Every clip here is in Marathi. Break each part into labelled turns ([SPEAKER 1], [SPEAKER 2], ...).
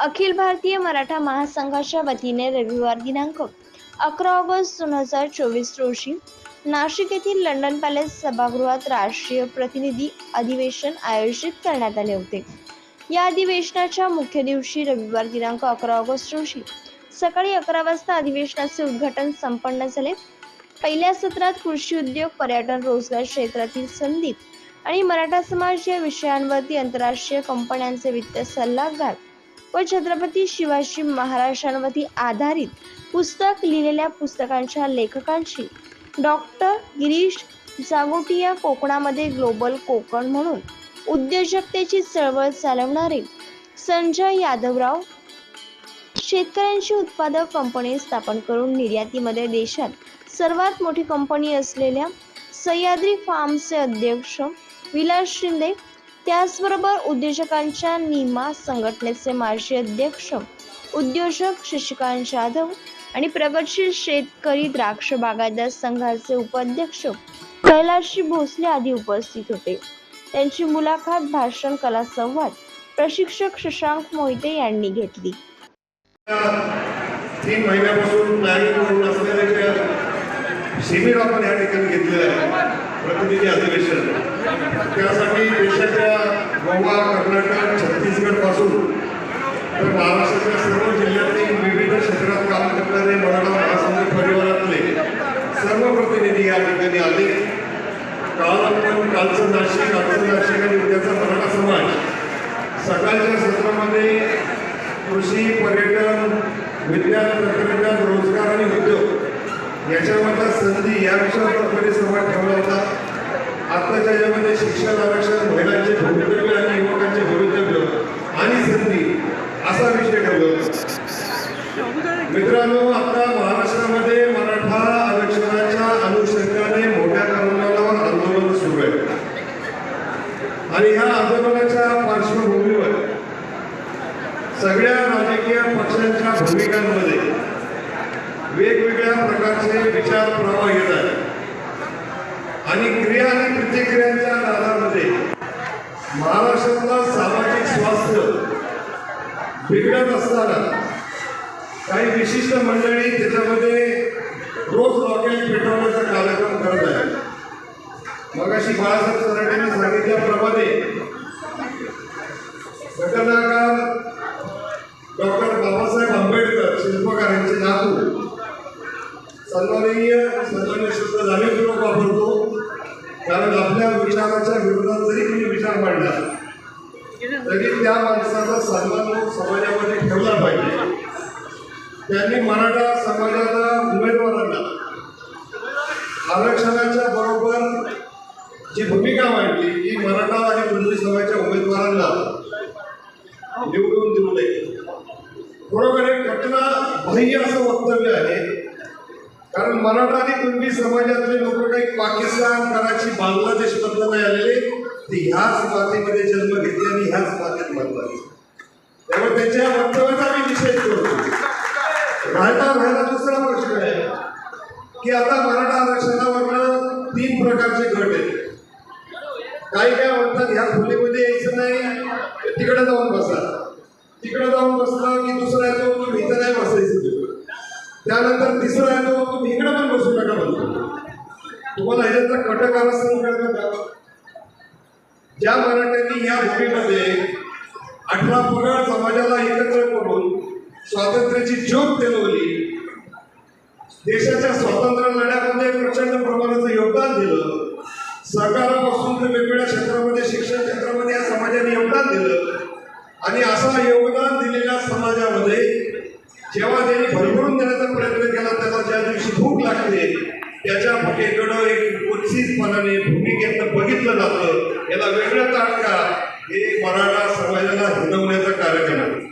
[SPEAKER 1] अखिल भारतीय मराठा महासंघाच्या वतीने रविवार दिनांक अकरा ऑगस्ट दोन हजार चोवीस रोजी नाशिक येथील लंडन पॅलेस सभागृहात राष्ट्रीय प्रतिनिधी अधिवेशन आयोजित करण्यात आले होते. या अधिवेशनाच्या मुख्य दिवशी रविवार दिनांक अकरा ऑगस्ट रोजी सकाळी अकरा वाजता अधिवेशनाचे उद्घाटन संपन्न झाले. पहिल्या सत्रात कृषी उद्योग पर्यटन रोजगार क्षेत्रातील संधी आणि मराठा समाज या विषयांवरती आंतरराष्ट्रीय कंपन्यांचे वित्त सल्लागार व छत्रपती शिवाजी महाराजांवरती आधारित पुस्तक लिहिलेल्या पुस्तकांच्या लेखकांशी डॉक्टर गिरीश जागोटिया कोकणामध्ये ग्लोबल कोकण म्हणून उद्योजकतेची चळवळ चालवणारे संजय यादवराव शेतकऱ्यांची उत्पादक कंपनी स्थापन करून निर्यातीमध्ये देशात सर्वात मोठी कंपनी असलेल्या सह्याद्री फार्मचे अध्यक्ष विलास शिंदे त्याचबरोबर उद्योजकांच्या निमा संघटनेचे माजी अध्यक्ष उद्योजक शशिकांत जाधव आणि प्रगतशील शेतकरी द्राक्ष बागायतदार संघाचे उपाध्यक्ष कैलाशी भोसले आदी उपस्थित होते. त्यांची मुलाखत भाषण कला संवाद प्रशिक्षक शशांक मोहिते यांनी घेतली.
[SPEAKER 2] तीन महिन्यापासून प्लॅनिंग करून असलेले शिबिर आपण या ठिकाणी घेतलेलं आहे प्रतिनिधी अधिवेशन. त्यासाठी देशाच्या गोवा कर्नाटक छत्तीसगडपासून तर महाराष्ट्राच्या सर्व जिल्ह्यातील विविध क्षेत्रात काम करणारे मराठा महासंघ परिवारातले सर्व प्रतिनिधी या ठिकाणी आले. काल आपण कालचं नाशिक आजचं नाशिक आणि उद्याचा मराठा समाज सकाळच्या सत्रामध्ये कृषी पर्यटन विज्ञान तंत्रज्ञान रोजगार आणि उद्योग याच्यामधल्या संधी या विषयावर प्रकारे संवाद ठेवला होता आत्ताच्या शिक्षण आरक्षण महिलांचे भवितव्य आणि युवकांचे भवितव्य आणि संधी असा विषय ठेवला मित्रांनो आता महाराष्ट्रामध्ये मराठा आरक्षणाच्या अनुषंगाने मोठ्या प्रमाणावर आंदोलन सुरू आहे. आणि ह्या आंदोलनाच्या पार्श्वभूमीवर सगळ्या राजकीय पक्षांच्या भूमिकांमध्ये वेगवेगळ्या प्रकारचे विचार प्रवाह येत आहेत आणि क्रिया आणि प्रतिक्रियांच्या नादामध्ये महाराष्ट्रातला सामाजिक स्वास्थ्य बिघडत असताना काही विशिष्ट मंडळी त्याच्यामध्ये रोज रॉकेट पेटवण्याचा कार्यक्रम करत आहे मगाशी बाळासाहेब सराटेंनी सांगितल्याप्रमाणे घटनाकार डॉक्टर बाबासाहेब आंबेडकर शिल्पकार यांचे नातू सन्माननीय सन्मान्य शब्द झाले वापरतो. कारण आपल्या विचाराच्या विरोधात जरी कोणी विचार मांडला तरी त्या माणसाचा सन्मान लोक समाजामध्ये ठेवला पाहिजे. त्यांनी मराठा समाजाला उमेदवारांना आरक्षणाच्या बरोबर जी भूमिका मांडली की मराठा आणि कुणबी समाजाच्या उमेदवारांना निवडून देऊ नये. बरोबर एक घटना बाह्य असं वक्तव्य आहे. कारण मराठा कुणबी समाजातले लोक काही पाकिस्तान कराची बांगलादेश मधलं नाही आलेले ते ह्याच मातीमध्ये जन्म घेतले आणि ह्याच मातीत मरतात त्यामुळे त्यांच्या वक्तव्याचा मी निषेध करतो. राहता राहायला दुसरा प्रश्न आहे की आता मराठा आरक्षणावरनं तीन प्रकारचे गट आहेत. काही काय म्हणतात ह्या खोलीमध्ये यायचं नाही तिकडे जाऊन बसा. तिकडे जाऊन बसला की दुसरा येतो तुम्ही इथं नाही बसायचं. त्यानंतर तिसरा तो तुम्ही इकडे पण बसू नका म्हणतो तुम्हाला ह्याच्यातला कटक आरक्षण कळतं ज्या मराठ्यांनी या भूमीमध्ये अठरा पगड समाजाला एकत्र करून स्वातंत्र्याची ज्योत पेलवली देशाच्या स्वातंत्र्य लढ्यामध्ये प्रचंड प्रमाणाचं योगदान दिलं सरकारापासून तर वेगवेगळ्या क्षेत्रामध्ये शिक्षण क्षेत्रामध्ये या समाजाने योगदान दिलं आणि असा योगदान दिलेल्या समाजावर त्याच्या एक कुत्सितपणाने भूमिकेतनं बघितलं जातं. याला वेगळं का? हे मराठा समाजाला हिनवण्याचा कार्यक्रम आहे.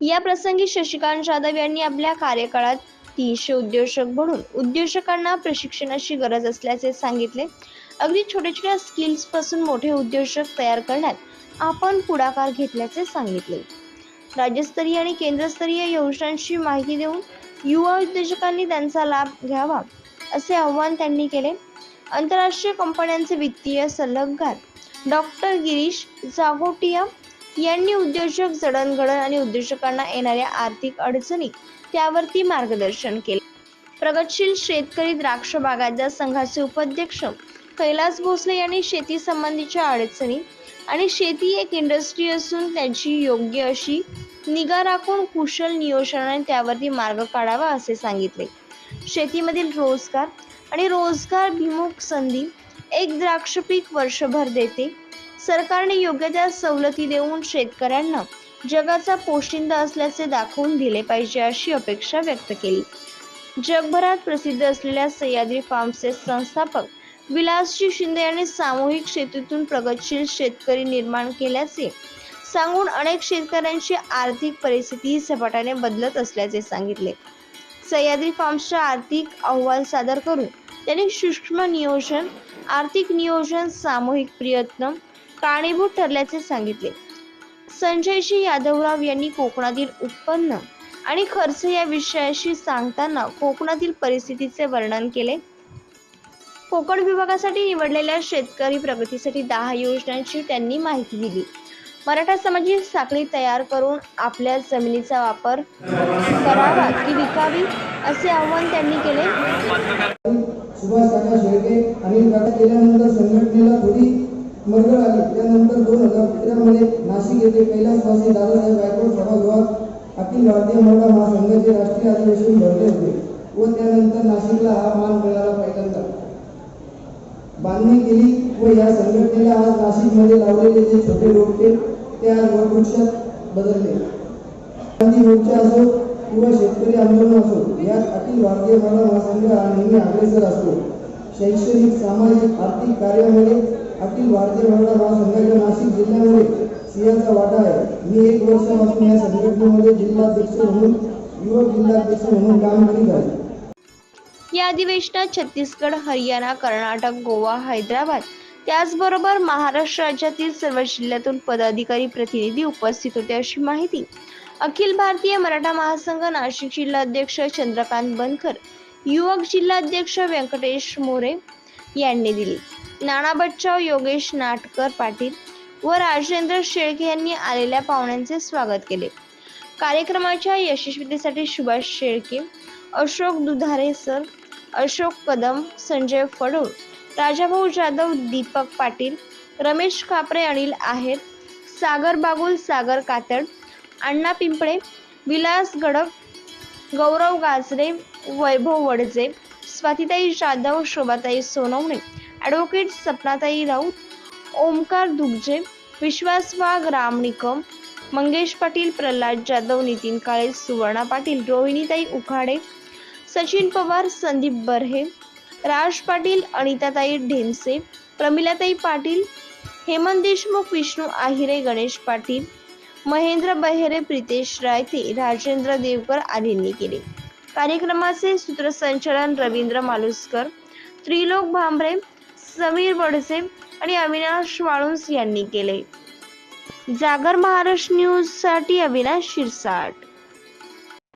[SPEAKER 1] या प्रसंगी शशिकांत जाधव यांनी आपल्या कार्यकाळात तीनशे उद्योजक म्हणून उद्योजकांना प्रशिक्षणाची गरज असल्याचे सांगितले. अगदी छोट्या छोट्या स्किल्सपासून मोठे उद्योजक तयार करण्यात आपण पुढाकार घेतल्याचे सांगितले. राज्यस्तरीय आणि केंद्रस्तरीय योजनांची माहिती देऊन युवा उद्योजकांनी त्यांचा लाभ घ्यावा. असे आव्हान त्यांनी केले. आंतरराष्ट्रीय कंपन्यांचे वित्तीय सल्लागार डॉक्टर गिरीश जागोटिया यांनी उद्योजक जडणघडण आणि उद्योजकांना येणाऱ्या आर्थिक अडचणी त्यावरती मार्गदर्शन केले. प्रगतशील शेतकरी द्राक्ष बागायतदार संघाचे उपाध्यक्ष कैलास भोसले यांनी शेती संबंधीच्या अडचणी आणि शेती एक इंडस्ट्री असून त्याची योग्य अशी निगा राखून कुशल नियोजनाने त्यावरती मार्ग काढावा असे सांगितले. शेतीमधील रोजगार आणि रोजगारभिमुख संधी एक द्राक्ष पीक वर्षभर देते. सरकारने योग्य त्या सवलती देऊन शेतकऱ्यांना जगाचा पोशिंदा असल्याचे दाखवून दिले पाहिजे अशी अपेक्षा व्यक्त केली. जगभरात प्रसिद्ध असलेल्या सह्याद्री फार्मचे संस्थापक विलासजी शिंदे यांनी सामूहिक शेतीतून प्रगतशील शेतकरी निर्माण केल्याचे सांगून अनेक शेतकऱ्यांची आर्थिक परिस्थिती झपाट्याने बदलत असल्याचे सांगितले. सह्याद्री फार्म्सचा आर्थिक अहवाल सादर करून त्यांनी सूक्ष्म नियोजन आर्थिक नियोजन सामूहिक प्रयत्न कारणीभूत ठरल्याचे सांगितले. संजयजी यादवराव यांनी कोकणातील उत्पन्न आणि खर्च या विषयाशी सांगताना कोकणातील परिस्थितीचे वर्णन केले. कोकण विभागासाठी निवडलेल्या शेतकरी प्रगतीसाठी दहा योजनांची त्यांनी माहिती दिली. मराठा समाजाची साखळी तयार करून आपल्या जमिनीचा वापर करावा की विकावी असे आवाहन त्यांनी केले.
[SPEAKER 3] सुभाष काका शेळके अनिल काका केल्यानंतर संघटनेला थोडी मरगळ आली. त्यानंतर दोन हजार तेरामध्ये नाशिक येथे कैलास वासी दादासाहेब गायकवाड सभागृहात अखिल भारतीय मराठा महासंघाचे राष्ट्रीय अधिवेशन भरले होते व त्यानंतर नाशिकला हा मान मिळाला पहिल्यांदा. बांधणी केली व या संघटनेला आज नाशिकमध्ये लावलेले जे छोटे रोपटे त्या आज वटवृक्षात बदलले गांधी मोर्चा असो किंवा शेतकरी आंदोलन असो यात अखिल भारतीय मराठा महासंघ नेहमी अग्रेसर असतो. शैक्षणिक सामाजिक आर्थिक कार्यामध्ये अखिल भारतीय महिला महासंघाच्या नाशिक जिल्ह्यामध्ये सिंहाचा वाटा आहे. मी एक वर्षापासून या संघटनेमध्ये जिल्हाध्यक्ष म्हणून युवक जिल्हाध्यक्ष म्हणून काम करीत आहे.
[SPEAKER 1] या अधिवेशनात छत्तीसगड हरियाणा कर्नाटक गोवा हैदराबाद त्याचबरोबर महाराष्ट्र राज्यातील सर्व जिल्ह्यातून पदाधिकारी प्रतिनिधी उपस्थित होते अशी माहिती अखिल भारतीय मराठा महासंघ नाशिक जिल्हाध्यक्ष चंद्रकांत बनकर युवक जिल्हाध्यक्ष व्यंकटेश मोरे यांनी दिली. नाना बच्चाव योगेश नाटकर पाटील व राजेंद्र शेळके यांनी आलेल्या पाहुण्यांचे स्वागत केले. कार्यक्रमाच्या यशस्वीतेसाठी सुभाष शेळके अशोक दुधारे सर अशोक कदम संजय फडोळ राजाभाऊ जाधव दीपक पाटील रमेश खापरे अनिल आहेर सागर बागुल सागर कातड अण्णा पिंपळे विलास गडक गौरव गाजरे वैभव वडजे स्वातीताई जाधव शोभाताई सोनवणे ॲडव्होकेट सपनाताई राऊत ओमकार दुगजे विश्वास वाघ राम निकम मंगेश पाटील प्रल्हाद जाधव नितीन काळे सुवर्णा पाटील रोहिणीताई उखाडे सचिन पवार संदीप बर्हे राज पाटील अनिताताई ढेमसे प्रमिलाताई पाटील हेमंत देशमुख विष्णू आहिरे गणेश पाटील महेंद्र बहेरे प्रितेश रायते राजेंद्र देवकर आदींनी केले. कार्यक्रमाचे सूत्रसंचालन रवींद्र मालुसकर त्रिलोक भांबरे समीर बडसे आणि अविनाश वाळुंस यांनी केले. जागर महाराष्ट्र न्यूजसाठी अविनाश शिरसाट.